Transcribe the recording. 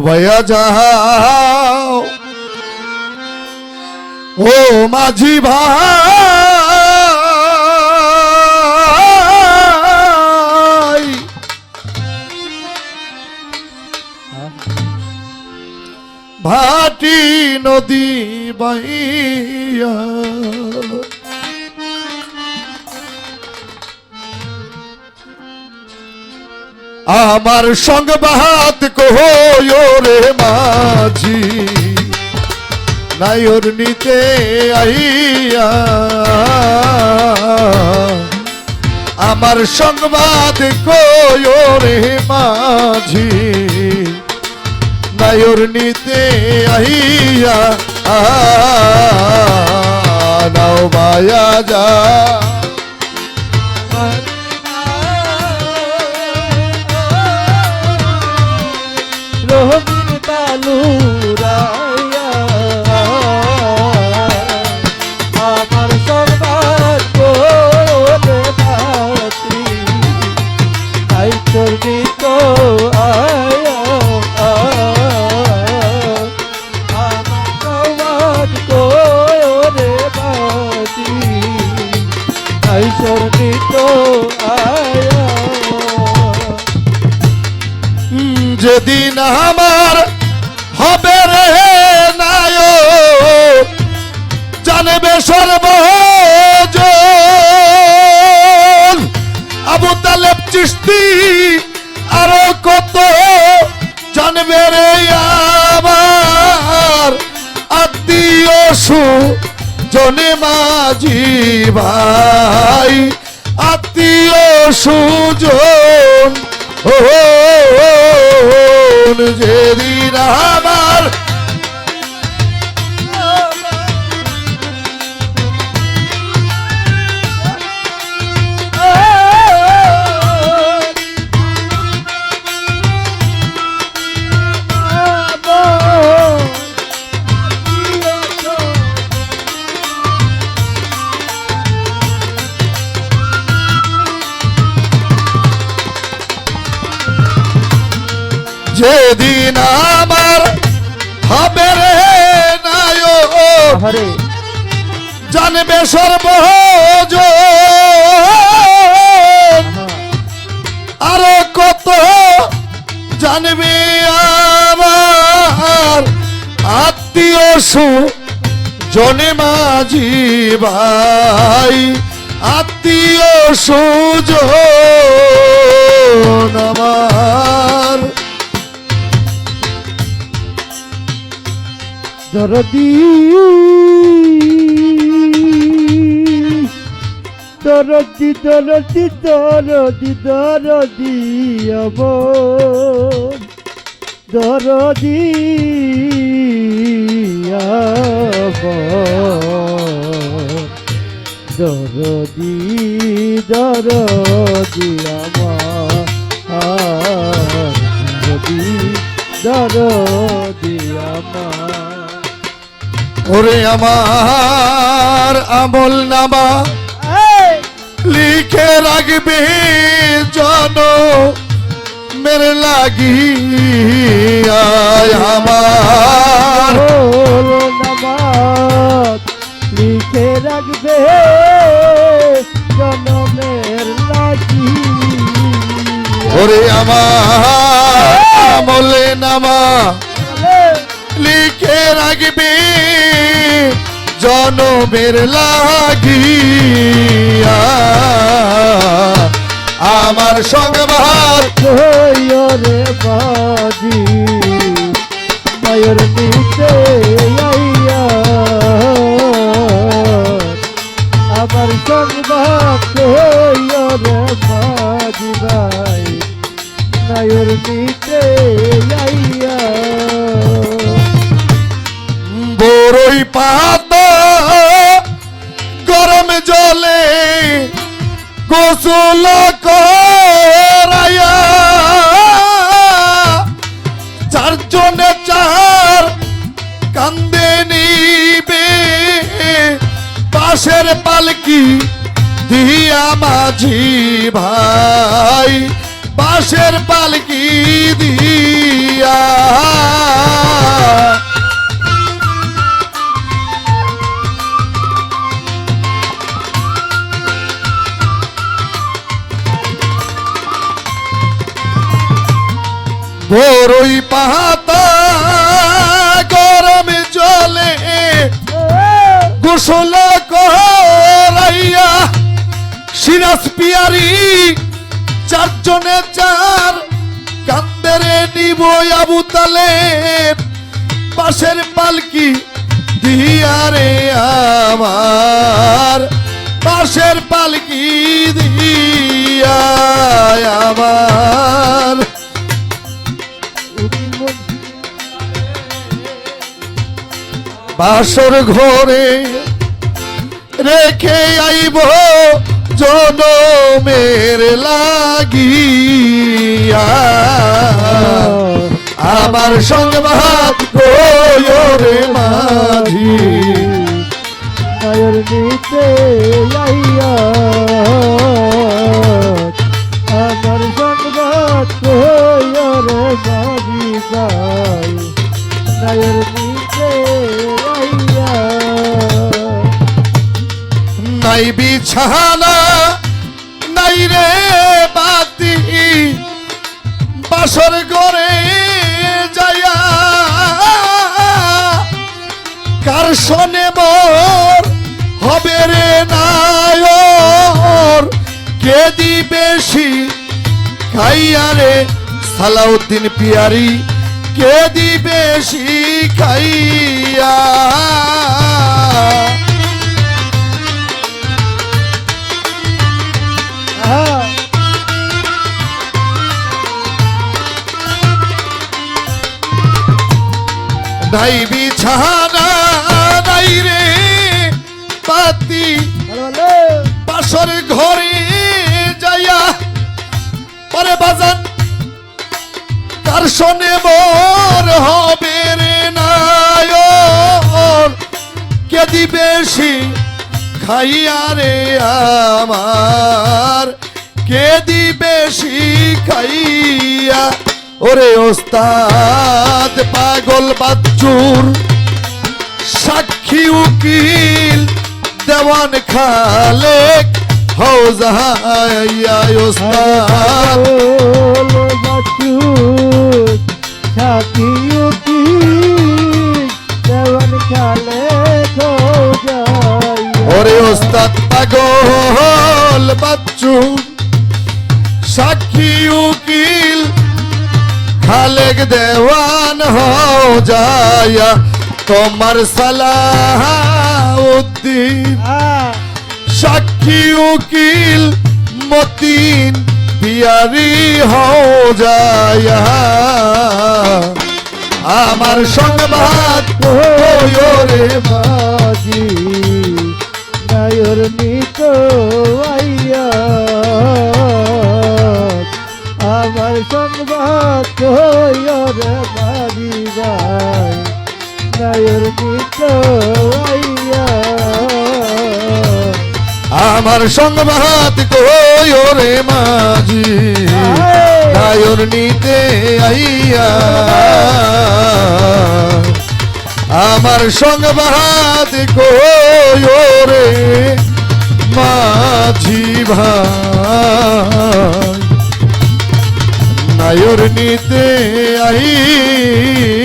ভাইয়া যাও। ও মাঝি ভাই। ভাটি নদী বাইয়া। আমার সংবাদ রে মাঝি। নায়র নিতে আইয়া। আমার সংবাদ রে মাঝি। নায়র নিতে আইয়া। নাও মায়া যা। যেদিন আমার হবে রে নায়ক, জানবে সর্বজন। আবু তালেব চিস্তি আরও কত জানবে রে আমার। আত্মীয় সু জনে মাঝি ভাই, আত্মীয় সুজন ও। যেদিন আমার যেদিন আমার হবে রে নায়ক। হরে জানবে সর্বজন আরও কত জানবে আমার আত্মীয় সু জনে মাঝি ভাই। আত্মীয় সুজন আমার। দরদি দরদি দরদি দরদি দরদি আমার দরদি দরদি দরদি আমার দরদি দরদি আমার ওরে আমার আমল নামা লিখে রাখবে জন মেরে লাগি আমার। রোল নামাজ লিখে রাখবে জনমের লাগি ওরে আমার আমলে নামা লিখে রাখবে জনমের লাগিয়া। আমার সংবাদ রে বাজি মায়ের বড়ই পাতা গরম জলে গোসল করায়া চারজনে চার কান্দে নিবে, পাশের পালকি দিয়া মাঝি ভাই বাঁশের পালকি দিয়া। বড়ই পাতা গরমে জলে গোসল করাইয়া, সিরাজ পিয়ারি চারজনে চার কান্দেরে নিব আবু তালে পাশের পালকি দিয়ারে আমার, পাশের পালকি দিয়া আমার। বাসর ঘরে রেখে আইব জনমের লাগিয়া। আমার সংবাদ রে মাঝি। নিতে আইয়া আমার সংবাদ রে বাজি গাই নিতে নাই বিছানা, নাই রে বাতি। বাসর ঘরে যায়া কার শোনে মোর হবে রে নায়র? কে দি বেশি খাইয়া রে সালাউদ্দিন পিয়ারি, কে দি বেশি খাইয়া? নাই বিছানা নাই রে। পাতি বাসর ঘরে যাইয়া পরে বাজান, তার শোনে মোর হবে রে নায়র কে দিবেশি খাইয়া রে আমার? কে দিবেশি খাইয়া ওরে ওস্তাদ পাগল বাচ্চুর। সাক্ষী উকিল দেওয়ান খালেক হৌজাহাইয়া ওস্তাদ। ওরে ওস্তাদ পাগল। খালেক দেওয়ান হও যায়া তোমার সালাউদ্দিন। সাক্ষী উকিল মতিন পিয়ারি হও যায়া। আমার সংবাদ রে বাজি নায়র নিত আইয়া। সংবাদ রে বাজি গাই নায়র আইয়া। আমার সংবাদ রে মাঝি নায়র নিতে আইয়া। আমার সংবাদ রে মাঝি ভাই। મયુરની તે આઈ.